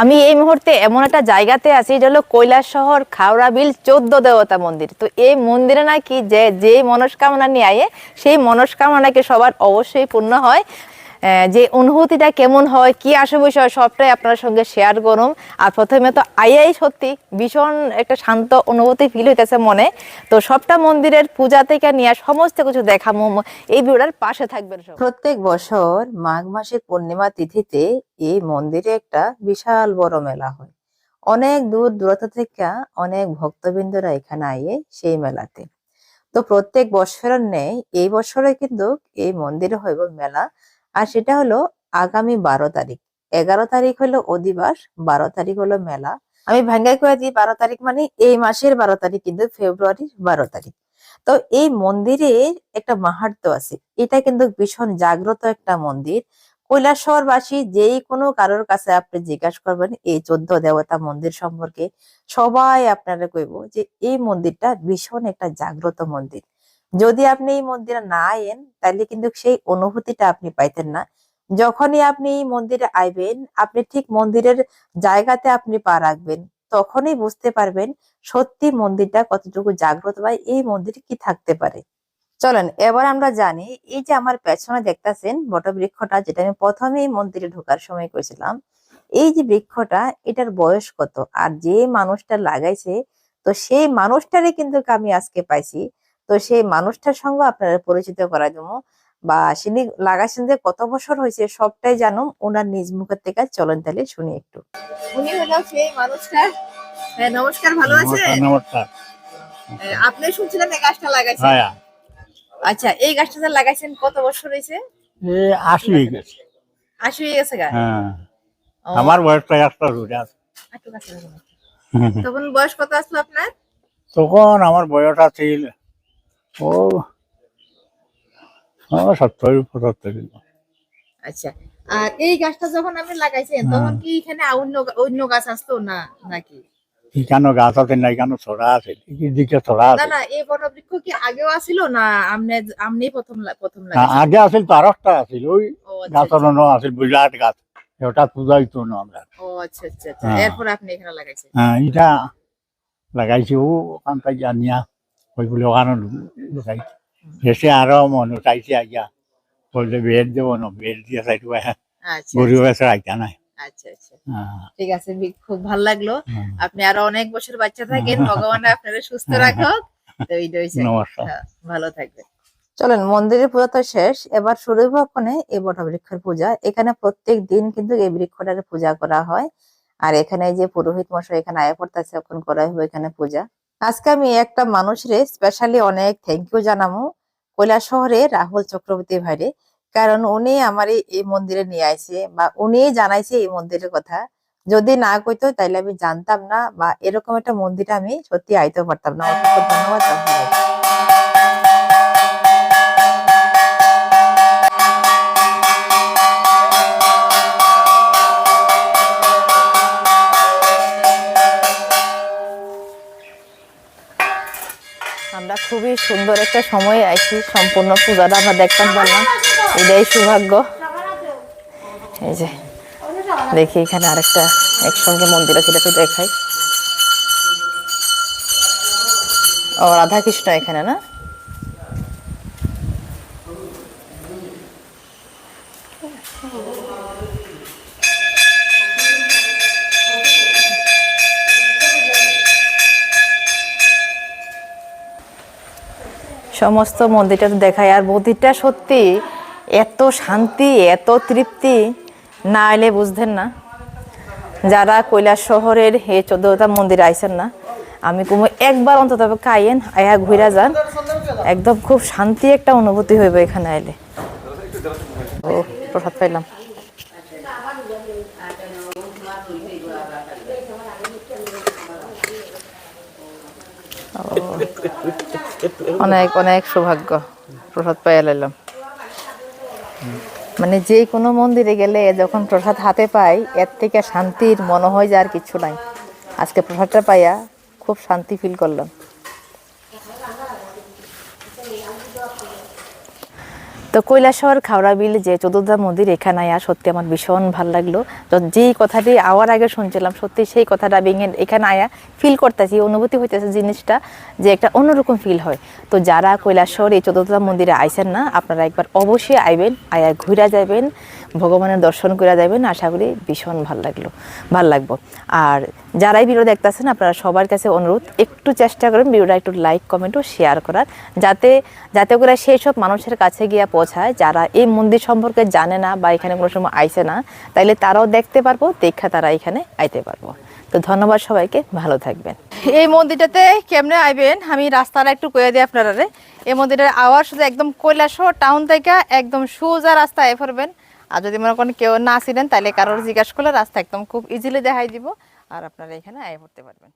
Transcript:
আমি এই মুহূর্তে এমন একটা জায়গাতে আছি যেটা হলো কৈলাস শহর, খাওড়া বিল, চোদ্দ দেবতা মন্দির। তো এই মন্দিরে নাকি যে যে মনস্কামনা নিয়ে আয়ে, সেই মনস্কামনাকে সবার অবশ্যই পূর্ণ হয়। যে অনুভূতিটা কেমন হয়, কি আসে বিষয় সবটাই আপনার সঙ্গে শেয়ার করুন আর প্রথমে তো আইয়াই সত্যি ভীষণ একটা শান্ত অনুভূতি ফিল হইতেছে মনে। তো সবটা মন্দিরের পূজা থেকে নিয়ে সমস্ত কিছু দেখামো। এই ভিডিওটার পাশে থাকবেন প্রত্যেক বছর মাঘ মাসের পূর্ণিমা তিথিতে এই মন্দিরে একটা বিশাল বড় মেলা হয়। অনেক দূর দূরত্ব থেকে অনেক ভক্তবৃন্দরা এখানে আইয়ে সেই মেলাতে। তো প্রত্যেক বছরের নেই এই বছরে কিন্তু এই মন্দিরে হইব মেলা। আর সেটা হলো আগামী বারো তারিখ। এগারো তারিখ হলো অধিবাস, বারো তারিখ হলো মেলা। আমি ভাঙ্গাই করে দিই, বারো তারিখ মানে এই মাসের বারো তারিখ, কিন্তু ফেব্রুয়ারির বারো তারিখ। তো এই মন্দিরে একটা মাহাত্ম আছে। এটা কিন্তু ভীষণ জাগ্রত একটা মন্দির। কৈলাসহরবাসী যেই কোনো কারোর কাছে আপনি জিজ্ঞাসা করবেন, এই চোদ্দ দেবতা মন্দির সম্পর্কে সবাই আপনারা কইব যে এই মন্দিরটা ভীষণ একটা জাগ্রত মন্দির। যদি আপনি এই মন্দিরে না আয়েন তাহলে কিন্তু সেই অনুভূতিটা আপনি পাইতেন না। যখনই আপনি এই মন্দিরে আইবেন, আপনি ঠিক মন্দিরের জায়গাতে আপনি পা রাখবেন, তখনই বুঝতে পারবেন সত্যি মন্দিরটা কতটুকু জাগ্রত বা এই মন্দিরে কি থাকতে পারে। চলেন, এবার আমরা জানি, এই যে আমার পেছনে দেখতাছেন বটবৃক্ষটা, যেটা আমি প্রথমে এই মন্দিরে ঢোকার সময় করেছিলাম এই যে বৃক্ষটা, এটার বয়স কত? আর যে মানুষটা লাগাইছে, তো সেই মানুষটারই কিন্তু আমি আজকে পাইছি তো সেই মানুষটার সঙ্গে আপনারা পরিচিত করাই দেবো বা তিনি লাগাইছেন যে কত বছর হয়েছে সবটাই জানো ওনার নিজ মুখের থেকে চলেন তাহলে শুনি একটু। উনি হলো সেই মানুষটা। হ্যাঁ নমস্কার ভালো নমস্কার নমস্কার। আপনি শুনছিলেন এই গাছটা লাগাইছেন? হ্যাঁ আচ্ছা এই গাছটা যে লাগাইছেন কত বছর হয়েছে? এ আশি হয়ে গেছে। আশি হয়ে গেছে গা? হ্যাঁ। আমার বয়সটা একটা তখন বয়স কত আসলো আপনার? তখন আমার বয়স আছিল ও সত্তর পঁচাত্তর আচ্ছা আর এই গাছটা যখন আপনি লাগাইছেন হ্যাঁ। তখন কি এখানে অন্য অন্য গাছ আসতো না নাকি? এখানো গাছ আছে না এখানো ছড়া আছে? দিকে ছড়া আছে? না এই বটবৃক্ষ কি আগেও না আমনে আমনি প্রথম প্রথম হ্যাঁ, আগে আছিল তো আর একটা আছিল ওই আচ্ছা আচ্ছা। ন আছিল বিরাট গাছ। ওটা না আমরা। ও আচ্ছা আচ্ছা আচ্ছা। হ্যাঁ। এরপর আপনি এখানে লাগাইছেন? হ্যাঁ এটা লাগাইছি ও ওখান থেকে আনিয়া। আরও মনে চাইছে আইয়া। বললে বেড দেবো না বেড দিয়ে চাইতে আচ্ছা গরিব আচ্ছা, আছে আইতা নাই। আচ্ছা আচ্ছা। হ্যাঁ, ঠিক আছে খুব ভালো লাগল। হ্যাঁ। আপনি আরও অনেক বছর বাচ্চা থাকেন ভগবান আপনাদের সুস্থ রাখুক। হ্যাঁ, ভালো থাকবে চলেন মন্দিরের পূজা তো শেষ। এবার শুরু ওখানে এই বটবৃক্ষের পূজা। এখানে প্রত্যেক দিন কিন্তু এই বৃক্ষটার পূজা করা হয়। আর এখানে যে পুরোহিত মশাই এখানে আয়া পড়তেছে এখন করা হবে এখানে পূজা। আজকে আমি একটা মানুষরে স্পেশালি অনেক থ্যাংক ইউ জানাব কৈলা শহরে রাহুল চক্রবর্তী ভাইরে কারণ উনি আমার এই- মন্দিরে নিয়ে আইছে বা উনি জানাইছে এই মন্দিরের কথা। যদি না কইতো তাইলে আমি জানতাম না বা এরকম একটা মন্দিরে আমি সত্যি আইতে পারতাম না। অসংখ্য ধন্যবাদ আমরা খুবই সুন্দর একটা সময় আইছি, সম্পূর্ণ পূজাটা আমরা দেখতাম পারলাম। এটাই সৌভাগ্য। এই যে, দেখি এখানে আরেকটা একসঙ্গে মন্দির আছে, এটা দেখাই। ও, রাধাকৃষ্ণ এখানে না? সমস্ত মন্দিরটা তো দেখায়। আর মন্দিরটা সত্যি এত শান্তি, এত তৃপ্তি, না এলে বুঝতেন না। যারা কৈলাস শহরের হে চোদ্দটা মন্দির আইসেন না, আমি কুমু একবার অন্তত কাইয়েন আয়া ঘুরা যান। একদম খুব শান্তি একটা অনুভূতি হইবে এখানে আইলে। ও, প্রসাদ পাইলাম। অনেক অনেক সৌভাগ্য। প্রসাদ পাইয়া লাইলাম। মানে যে কোনো মন্দিরে গেলে যখন প্রসাদ হাতে পাই, এর থেকে শান্তির মনে হয় যে আর কিছু নাই। আজকে প্রসাদটা পাইয়া খুব শান্তি ফিল করলাম। তো কৈলাসহর খাওড়া বিল যে চতুর্ধা মন্দির এখানে আয়া সত্যি আমার ভীষণ ভালো লাগল। তো যেই কথাটি আওয়ার আগে শুনছিলাম, সত্যি সেই কথাটা ভেঙে এখানে আয়া ফিল করতেছি, অনুভূতি হইতেছে জিনিসটা যে একটা অন্যরকম ফিল হয়। তো যারা কৈলাসহর এই চতুর্ধা মন্দিরে আইসেন না, আপনারা একবার অবশ্যই আইবেন, আয়া ঘুরা যাবেন ভগবানের দর্শন করে যাবেন আশা করি ভীষণ ভালো লাগল, ভালো লাগবো। আর যারাই ভিডিও দেখতেছেন, আপনারা সবার কাছে অনুরোধ, একটু চেষ্টা করেন ভিডিওটা একটু লাইক কমেন্ট ও শেয়ার করার, যাতে যাতে করে সেই সব মানুষের কাছে গিয়ে পৌঁছায়, যারা এই মন্দির সম্পর্কে জানে না বা এখানে কোনো সময় আইসে না, তাইলে তারাও দেখতে পারব, দেখা তারা এখানে আইতে পারব। তো ধন্যবাদ সবাইকে, ভালো থাকবেন। এই মন্দিরটাতে কেমনে আইবেন? আমি রাস্তাটা একটু কয়ে দিই আপনারা এই মন্দিরের আওয়াজ শুধু একদম কৈলাসহর টাউন থেকে একদম সোজা রাস্তা আয় পড়বেন আর যদি মনে করেন কেউ না ছিলেন তাহলে কারোর জিজ্ঞাসা করলে রাস্তা একদম খুব ইজিলি দেখাই দিব। আর আপনারা এখানে আয় পড়তে পারবেন।